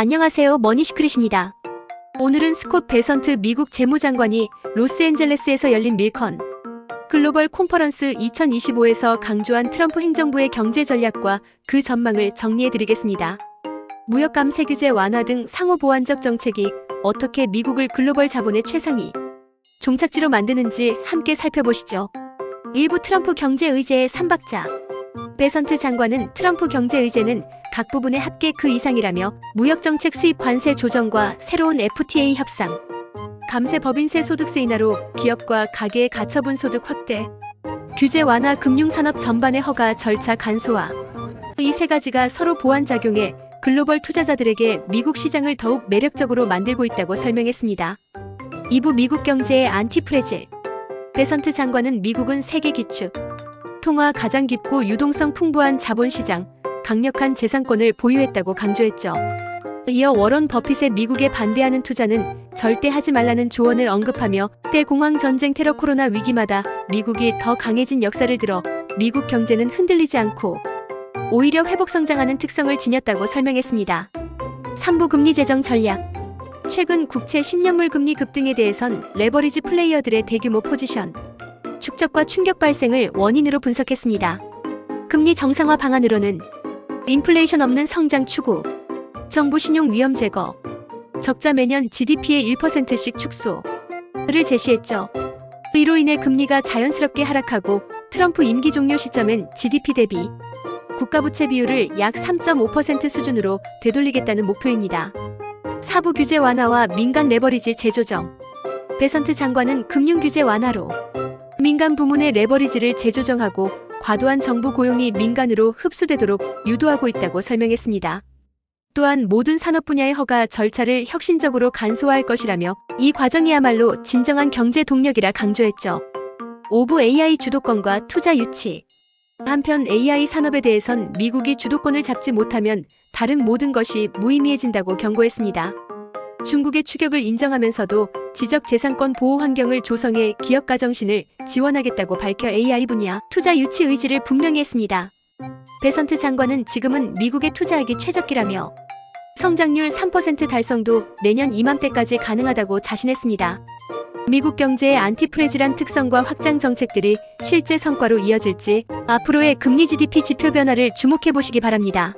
안녕하세요. 머니시크릿입니다. 오늘은 스콧 베선트 미국 재무장관이 로스앤젤레스에서 열린 밀컨 글로벌 콘퍼런스 2025에서 강조한 트럼프 행정부의 경제 전략과 그 전망을 정리해드리겠습니다. 무역 감세 규제 완화 등 상호 보완적 정책이 어떻게 미국을 글로벌 자본의 최상위 종착지로 만드는지 함께 살펴보시죠. 일부 트럼프 경제 의제의 삼박자 베선트 장관은 트럼프 경제 의제는 각 부분의 합계 그 이상이라며 무역정책 수입 관세 조정과 새로운 FTA 협상, 감세 법인세 소득세 인하로 기업과 가계의 가처분 소득 확대, 규제 완화 금융산업 전반의 허가 절차 간소화 이 세 가지가 서로 보완작용해 글로벌 투자자들에게 미국 시장을 더욱 매력적으로 만들고 있다고 설명했습니다. 2부 미국 경제의 안티프레질 베선트 장관은 미국은 세계 기축, 통화 가장 깊고 유동성 풍부한 자본시장, 강력한 재산권을 보유했다고 강조했죠. 이어 워런 버핏의 미국에 반대하는 투자는 절대 하지 말라는 조언을 언급하며 대공황 전쟁 테러 코로나 위기마다 미국이 더 강해진 역사를 들어 미국 경제는 흔들리지 않고 오히려 회복 성장하는 특성을 지녔다고 설명했습니다. 3부 금리 재정 전략 최근 국채 10년물 금리 급등에 대해선 레버리지 플레이어들의 대규모 포지션 축적과 충격 발생을 원인으로 분석했습니다. 금리 정상화 방안으로는 인플레이션 없는 성장 추구, 정부 신용 위험 제거, 적자 매년 GDP의 1%씩 축소를 제시했죠. 이로 인해 금리가 자연스럽게 하락하고 트럼프 임기 종료 시점엔 GDP 대비 국가부채 비율을 약 3.5% 수준으로 되돌리겠다는 목표입니다. 사부 규제 완화와 민간 레버리지 재조정. 베선트 장관은 금융 규제 완화로 민간 부문의 레버리지를 재조정하고 과도한 정부 고용이 민간으로 흡수되도록 유도하고 있다고 설명했습니다. 또한 모든 산업 분야의 허가 절차를 혁신적으로 간소화할 것이라며 이 과정이야말로 진정한 경제 동력이라 강조했죠. 오브 AI 주도권과 투자 유치. 한편 AI 산업에 대해선 미국이 주도권을 잡지 못하면 다른 모든 것이 무의미해진다고 경고했습니다. 중국의 추격을 인정하면서도 지적 재산권 보호 환경을 조성해 기업가 정신을 지원하겠다고 밝혀 AI 분야 투자 유치 의지를 분명히 했습니다. 베선트 장관은 지금은 미국에 투자하기 최적기라며 성장률 3% 달성도 내년 이맘때까지 가능하다고 자신했습니다. 미국 경제의 안티프레질한 특성과 확장 정책들이 실제 성과로 이어질지 앞으로의 금리 GDP 지표 변화를 주목해 보시기 바랍니다.